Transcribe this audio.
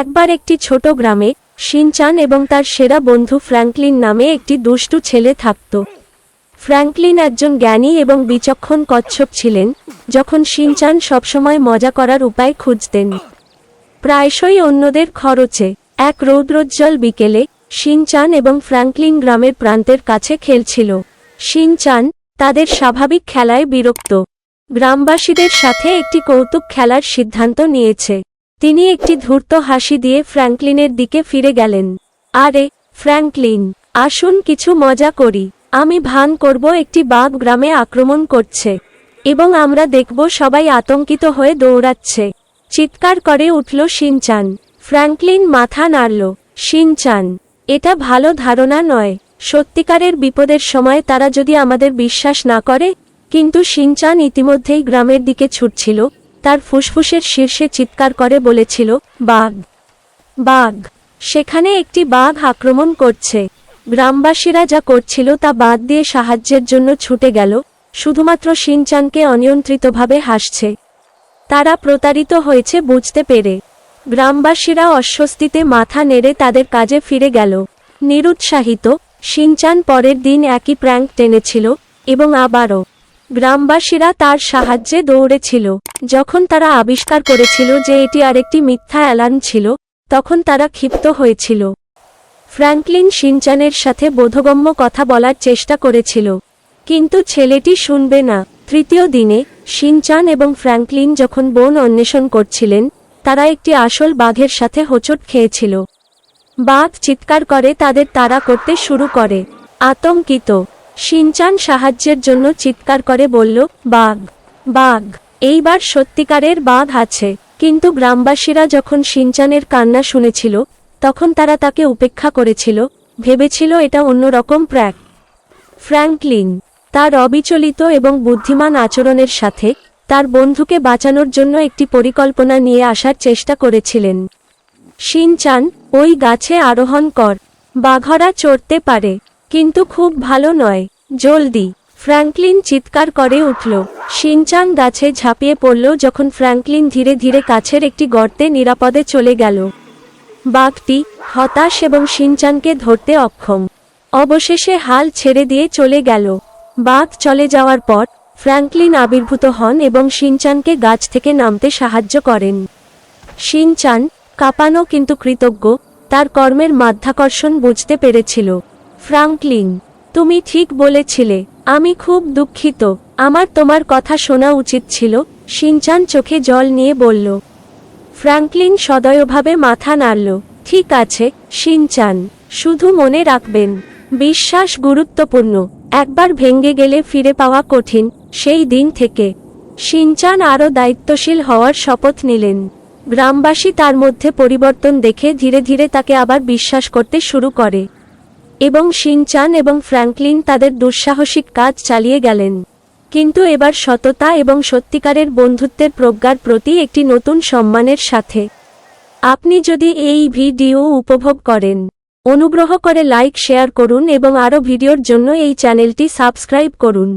একবার একটি ছোট গ্রামে শিনচান এবং তার সেরা বন্ধু ফ্র্যাঙ্কলিন নামে একটি দুষ্টু ছেলে থাকত। ফ্র্যাঙ্কলিন একজন জ্ঞানী এবং বিচক্ষণ কচ্ছপ ছিলেন, যখন শিনচান সবসময় মজা করার উপায় খুঁজতেন। প্রায়শই অন্যদের খরচে, এক রৌদ্রোজ্জ্বল বিকেলে শিনচান এবং ফ্র্যাঙ্কলিন গ্রামের প্রান্তের কাছে খেলছিল। শিনচান তাদের স্বাভাবিক খেলায় বিরক্ত। গ্রামবাসীদের সাথে একটি কৌতুক খেলার সিদ্ধান্ত নিয়েছে। তিনি একটি ধূর্ত হাসি দিয়ে ফ্র্যাঙ্কলিনের দিকে ফিরে গেলেন। আরে, ফ্র্যাঙ্কলিন, আসুন কিছু মজা করি। আমি ভান করব একটি বাঘ গ্রামে আক্রমণ করছে। এবং আমরা দেখব সবাই আতঙ্কিত হয়ে দৌড়াচ্ছে। চিৎকার করে উঠল শিনচান। ফ্র্যাঙ্কলিন মাথা নাড়ল। শিনচান, এটা ভালো ধারণা নয়। সত্যিকারের বিপদের সময় তারা যদি আমাদের বিশ্বাস না করে, কিন্তু শিনচান ইতিমধ্যেই গ্রামের দিকে ছুটছিল। তার ফুসফুসের শীর্ষে চিৎকার করে বলেছিল, বাঘ। বাঘ। সেখানে একটি বাঘ আক্রমণ করছে। গ্রামবাসীরা যা করছিল তা বাদ দিয়ে সাহায্যের জন্য ছুটে গেল। শুধুমাত্র শিনচানকে অনিয়ন্ত্রিতভাবে হাসছে। তারা প্রতারিত হয়েছে বুঝতে পেরে। গ্রামবাসীরা অস্বস্তিতে মাথা নেড়ে তাদের কাজে ফিরে গেল। নিরুৎসাহিত শিনচান পরের দিন একই প্র্যাঙ্ক টেনেছিল এবং আবারও গ্রামবাসীরা তার সাহায্যে দৌড়েছিল। যখন তারা আবিষ্কার করেছিল যে এটি আরেকটি মিথ্যা অ্যালার্ম ছিল, তখন তারা ক্ষিপ্ত হয়েছিল। ফ্র্যাঙ্কলিন শিনচানের সাথে বোধগম্য কথা বলার চেষ্টা করেছিল। কিন্তু ছেলেটি শুনবে না। তৃতীয় দিনে শিনচান এবং ফ্র্যাঙ্কলিন যখন বন অন্বেষণ করছিলেন, তারা একটি আসল বাঘের সাথে হোঁচট খেয়েছিল। বাঘ চিৎকার করে তাদের তাড়া করতে শুরু করে। আতঙ্কিত শিনচান সাহায্যের জন্য চিৎকার করে বলল, বাঘ বাঘ, এইবার সত্যিকারের বাঘ আছে। কিন্তু গ্রামবাসীরা যখন শিনচানের কান্না শুনেছিল, তখন তারা তাকে উপেক্ষা করেছিল, ভেবেছিল এটা অন্যরকম প্র্যাক। ফ্র্যাঙ্কলিন, তার অবিচলিত এবং বুদ্ধিমান আচরণের সাথে তার বন্ধুকে বাঁচানোর জন্য একটি পরিকল্পনা নিয়ে আসার চেষ্টা করেছিলেন। শিনচান ওই গাছে আরোহণ কর, বাঘরা চড়তে পারে। কিন্তু খুব ভালো নয়। জলদি। ফ্র্যাঙ্কলিন চিৎকার করে উঠল। শিনচান গাছে ঝাঁপিয়ে পড়ল যখন ফ্র্যাঙ্কলিন ধীরে ধীরে কাছের একটি গর্তে নিরাপদে চলে গেল। বাঘটি হতাশ এবং শিনচানকে ধরতে অক্ষম। অবশেষে হাল ছেড়ে দিয়ে চলে গেল। বাঘ চলে যাওয়ার পর ফ্র্যাঙ্কলিন আবির্ভূত হন এবং শিনচানকে গাছ থেকে নামতে সাহায্য করেন। শিনচান কাঁপানো কিন্তু কৃতজ্ঞ, তার কর্মের মাধ্যাকর্ষণ বুঝতে পেরেছিল। ফ্রাঙ্কলিন, তুমি ঠিক বলেছিলে, আমি খুব দুঃখিত, আমার তোমার কথা শোনা উচিত ছিল শিনচান চোখে জল নিয়ে বলল। ফ্র্যাঙ্কলিন সদয়ভাবে মাথা নাড়ল, ঠিক আছে শিনচান শুধু মনে রাখবেন, বিশ্বাস গুরুত্বপূর্ণ, একবার ভেঙ্গে গেলে ফিরে পাওয়া কঠিন, সেই দিন থেকে। শিনচান আরও দায়িত্বশীল হওয়ার শপথ নিলেন। গ্রামবাসী তার মধ্যে পরিবর্তন দেখে ধীরে ধীরে তাকে আবার বিশ্বাস করতে শুরু করে। এবং শিনচান এবং ফ্র্যাঙ্কলিন তাদের দুঃসাহসিক কাজ চালিয়ে গেলেন। কিন্তু এবার সততা এবং সত্যিকারের বন্ধুত্বের প্রজ্ঞার প্রতি একটি নতুন সম্মানের সাথে। আপনি যদি এই ভিডিও উপভোগ করেন, অনুগ্রহ করে লাইক, শেয়ার করুন এবং আরও ভিডিওর জন্য এই চ্যানেলটি সাবস্ক্রাইব করুন।